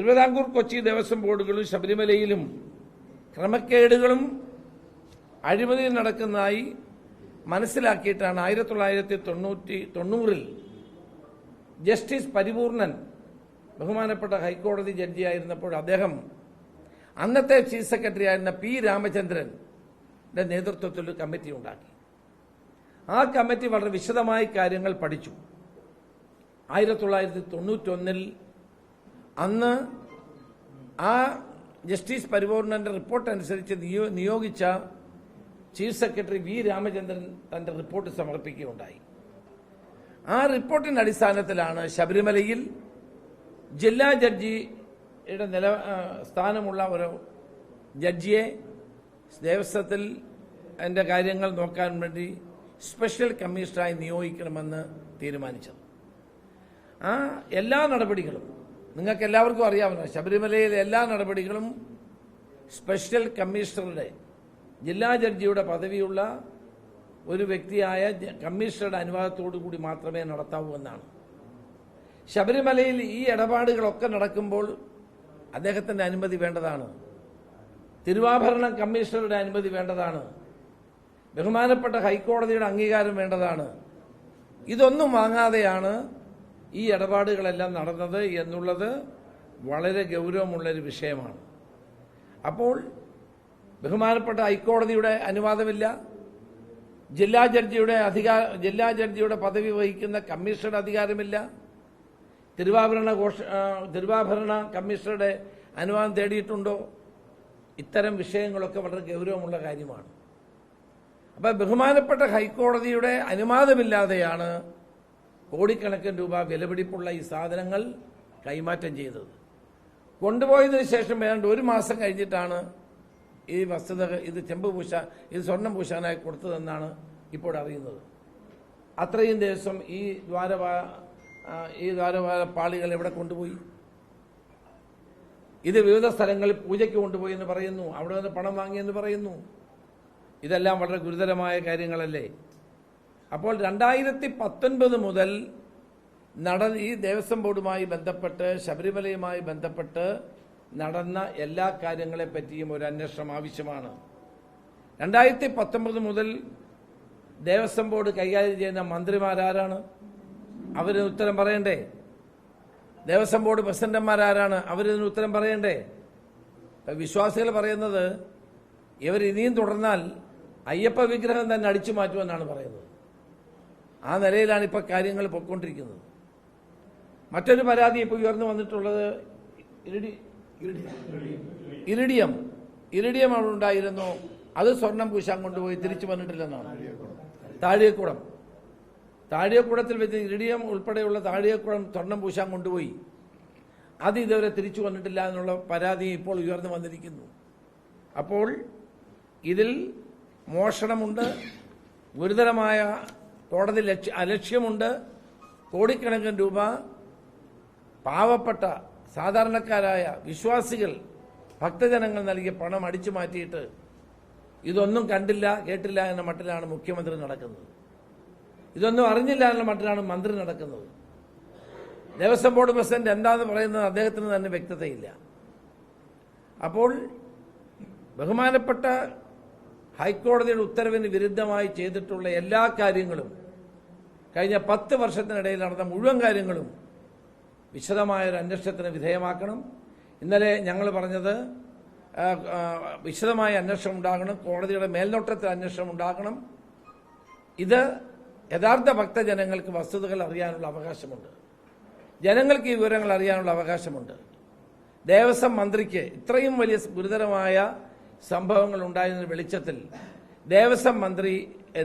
തിരുവിതാംകൂർ കൊച്ചി ദേവസ്വം ബോർഡുകളും ശബരിമലയിലും ക്രമക്കേടുകളും അഴിമതിയും നടക്കുന്നതായി മനസ്സിലാക്കിയിട്ടാണ് ആയിരത്തി തൊള്ളായിരത്തി തൊണ്ണൂറ്റി തൊണ്ണൂറിൽ ജസ്റ്റിസ് പരിപൂർണൻ ബഹുമാനപ്പെട്ട ഹൈക്കോടതി ജഡ്ജിയായിരുന്നപ്പോൾ അദ്ദേഹം അന്നത്തെ ചീഫ് സെക്രട്ടറി ആയിരുന്ന പി രാമചന്ദ്രന്റെ നേതൃത്വത്തിൽ ഒരു കമ്മിറ്റി ഉണ്ടാക്കി. ആ കമ്മിറ്റി വളരെ വിശദമായി കാര്യങ്ങൾ പഠിച്ചു. ആയിരത്തി തൊള്ളായിരത്തി തൊണ്ണൂറ്റൊന്നിൽ അന്ന് ആ ജസ്റ്റിസ് പരിപൂർണന്റെ റിപ്പോർട്ട് അനുസരിച്ച് നിയോ- നിയോഗിച്ച ചീഫ് സെക്രട്ടറി വി രാമചന്ദ്രൻ തന്റെ റിപ്പോർട്ട് സമർപ്പിക്കുകയുണ്ടായി. ആ റിപ്പോർട്ടിന്റെ അടിസ്ഥാനത്തിലാണ് ശബരിമലയിൽ ജില്ലാ ജഡ്ജിയുടെ നില സ്ഥാനമുള്ള ഒരു ജഡ്ജിയെ ദേവസ്വത്തിൽ എന്റെ കാര്യങ്ങൾ നോക്കാൻ വേണ്ടി സ്പെഷ്യൽ കമ്മീഷണറായി നിയോഗിക്കണമെന്ന് തീരുമാനിച്ചത്. ആ എല്ലാ നടപടികളും നിങ്ങൾക്ക് എല്ലാവർക്കും അറിയാമല്ലോ ശബരിമലയിലെ എല്ലാ നടപടികളും സ്പെഷ്യൽ കമ്മീഷണറുടെ ജില്ലാ ജഡ്ജിയുടെ പദവിയുള്ള ഒരു വ്യക്തിയായ കമ്മീഷണറുടെ അനുവാദത്തോടു കൂടി മാത്രമേ നടത്താവൂ എന്നാണ്. ശബരിമലയിൽ ഈ ഇടപാടുകളൊക്കെ നടക്കുമ്പോൾ അദ്ദേഹത്തിന്റെ അനുമതി വേണ്ടതാണ്. തിരുവാഭരണ കമ്മീഷണറുടെ അനുമതി വേണ്ടതാണ്. ബഹുമാനപ്പെട്ട ഹൈക്കോടതിയുടെ അംഗീകാരം വേണ്ടതാണ്. ഇതൊന്നും വാങ്ങാതെയാണ് ഈ ഇടപാടുകളെല്ലാം നടന്നത് എന്നുള്ളത് വളരെ ഗൗരവമുള്ളൊരു വിഷയമാണ്. അപ്പോൾ ബഹുമാനപ്പെട്ട ഹൈക്കോടതിയുടെ അനുവാദമില്ല. ജില്ലാ ജഡ്ജിയുടെ അധികാര ജില്ലാ ജഡ്ജിയുടെ പദവി വഹിക്കുന്ന കമ്മീഷണർ അധികാരമില്ല. തിരുവാഭരണ ഘോഷ തിരുവാഭരണ കമ്മീഷണറുടെ അനുവാദം തേടിയിട്ടുണ്ടോ? ഇത്തരം വിഷയങ്ങളൊക്കെ വളരെ ഗൗരവമുള്ള കാര്യമാണ്. അപ്പോൾ ബഹുമാനപ്പെട്ട ഹൈക്കോടതിയുടെ അനുവാദമില്ലാതെയാണ് കോടിക്കണക്കിന് രൂപ വിലപിടിപ്പുള്ള ഈ സാധനങ്ങൾ കൈമാറ്റം ചെയ്തത്. കൊണ്ടുപോയതിനു ശേഷം ഏതാണ്ട് ഒരു മാസം കഴിഞ്ഞിട്ടാണ് ഈ വസ്തുത ഇത് ചെമ്പ് പൂശ ഇത് സ്വർണം പൂശാനായി കൊടുത്തതെന്നാണ് ഇപ്പോൾ അറിയുന്നത്. അത്രയും ദിവസം ഈ ദ്വാരപാ ഈ ദ്വാരപാല പാളികൾ എവിടെ കൊണ്ടുപോയി? ഇത് വിവിധ സ്ഥലങ്ങളിൽ പൂജയ്ക്ക് കൊണ്ടുപോയി എന്ന് പറയുന്നു. അവിടെ നിന്ന് പണം വാങ്ങിയെന്ന് പറയുന്നു. ഇതെല്ലാം വളരെ ഗുരുതരമായ കാര്യങ്ങളല്ലേ? അപ്പോൾ രണ്ടായിരത്തി പത്തൊൻപത് മുതൽ നട ഈ ദേവസ്വം ബോർഡുമായി ബന്ധപ്പെട്ട് ശബരിമലയുമായി ബന്ധപ്പെട്ട് നടന്ന എല്ലാ കാര്യങ്ങളെപ്പറ്റിയും ഒരു അന്വേഷണം ആവശ്യമാണ്. രണ്ടായിരത്തി പത്തൊമ്പത് മുതൽ ദേവസ്വം ബോർഡ് കൈകാര്യം ചെയ്യുന്ന മന്ത്രിമാരാരാണ്? അവരിന് ഉത്തരം പറയണ്ടേ? ദേവസ്വം ബോർഡ് പ്രസിഡന്റന്മാരാരാണ്? അവരിതിന് ഉത്തരം പറയണ്ടേ? വിശ്വാസികൾ പറയുന്നത് ഇവർ ഇനിയും തുടർന്നാൽ അയ്യപ്പ വിഗ്രഹം തന്നെ അടിച്ചു മാറ്റുമെന്നാണ് പറയുന്നത്. ആ നിലയിലാണ് ഇപ്പൊ കാര്യങ്ങൾ പൊയ്ക്കൊണ്ടിരിക്കുന്നത് മറ്റൊരു പരാതി ഇപ്പോൾ ഉയർന്നു വന്നിട്ടുള്ളത് ഇരിഡിയം. ഇരിഡിയം അവിടെ ഉണ്ടായിരുന്നു. അത് സ്വർണം പൂശാൻ കൊണ്ടുപോയി തിരിച്ചു വന്നിട്ടില്ലെന്നാണ്. താഴിയക്കുടം താഴിയക്കുടത്തിൽ വെച്ച് ഇരിഡിയം ഉൾപ്പെടെയുള്ള താഴിയക്കുടം സ്വർണം പൂശാൻ കൊണ്ടുപോയി. അത് ഇതുവരെ തിരിച്ചു വന്നിട്ടില്ല എന്നുള്ള പരാതി ഇപ്പോൾ ഉയർന്നു വന്നിരിക്കുന്നു. അപ്പോൾ ഇതിൽ മോഷണമുണ്ട് ഗുരുതരമായ കോടതി ലക്ഷ്യ അലക്ഷ്യമുണ്ട്. കോടിക്കണക്കിന് രൂപ പാവപ്പെട്ട സാധാരണക്കാരായ വിശ്വാസികൾ ഭക്തജനങ്ങൾ നൽകിയ പണം അടിച്ചു മാറ്റിയിട്ട് ഇതൊന്നും കണ്ടില്ല കേട്ടില്ല എന്ന മട്ടിലാണ് മുഖ്യമന്ത്രി നടക്കുന്നത്. ഇതൊന്നും അറിഞ്ഞില്ല എന്ന മട്ടിലാണ് മന്ത്രി നടക്കുന്നത്. ദേവസ്വം ബോർഡ് പ്രസിഡന്റ് എന്താന്ന് പറയുന്നത് അദ്ദേഹത്തിന് തന്നെ വ്യക്തതയില്ല. അപ്പോൾ ബഹുമാനപ്പെട്ട ഹൈക്കോടതിയുടെ ഉത്തരവിന് വിരുദ്ധമായി ചെയ്തിട്ടുള്ള എല്ലാ കാര്യങ്ങളും കഴിഞ്ഞ പത്ത് വർഷത്തിനിടയിൽ നടന്ന മുഴുവൻ കാര്യങ്ങളും വിശദമായൊരു അന്വേഷണത്തിന് വിധേയമാക്കണം. ഇന്നലെ ഞങ്ങൾ പറഞ്ഞത് വിശദമായ അന്വേഷണം ഉണ്ടാകണം കോടതിയുടെ മേൽനോട്ടത്തിൽ അന്വേഷണം ഉണ്ടാകണം. ഇത് യഥാർത്ഥ ഭക്തജനങ്ങൾക്ക് വസ്തുതകൾ അറിയാനുള്ള അവകാശമുണ്ട്. ജനങ്ങൾക്ക് ഈ വിവരങ്ങൾ അറിയാനുള്ള അവകാശമുണ്ട്. ദേവസ്വം മന്ത്രിക്ക് ഇത്രയും വലിയ ഗുരുതരമായ സംഭവങ്ങൾ ഉണ്ടായതിന് വെളിച്ചത്തിൽ ദേവസ്വം മന്ത്രി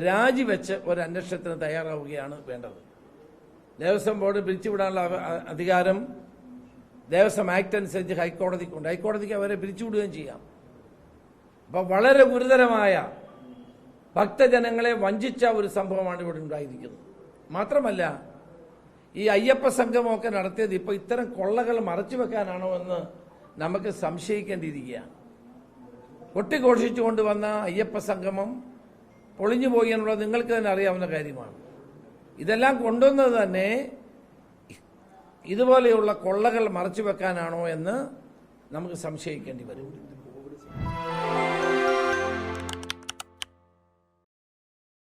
രാജിവെച്ച് ഒരു അന്വേഷണത്തിന് തയ്യാറാവുകയാണ് വേണ്ടത്. ദേവസ്വം ബോർഡ് പിരിച്ചുവിടാനുള്ള അധികാരം ദേവസ്വം ആക്ട് അനുസരിച്ച് ഹൈക്കോടതിക്കുണ്ട് ഹൈക്കോടതിക്ക് അവരെ പിരിച്ചുവിടുകയും ചെയ്യാം. അപ്പൊ വളരെ ഗുരുതരമായ ഭക്തജനങ്ങളെ വഞ്ചിച്ച ഒരു സംഭവമാണ് ഇവിടെ ഉണ്ടായിരിക്കുന്നത്. മാത്രമല്ല ഈ അയ്യപ്പ സംഗമമൊക്കെ നടത്തിയത് ഇപ്പൊ ഇത്തരം കൊള്ളകൾ മറച്ചു വെക്കാനാണോ എന്ന് നമുക്ക് സംശയിക്കേണ്ടിയിരിക്കുകയാണ്. കൊട്ടിഘോഷിച്ചുകൊണ്ട് വന്ന അയ്യപ്പ സംഗമം പൊളിഞ്ഞു പോയി എന്നുള്ളത് നിങ്ങൾക്ക് തന്നെ അറിയാവുന്ന കാര്യമാണ്. ഇതെല്ലാം കൊണ്ടുവന്നത് തന്നെ ഇതുപോലെയുള്ള കൊള്ളകൾ മറച്ചു വെക്കാനാണോ എന്ന് നമുക്ക് സംശയിക്കേണ്ടി വരും.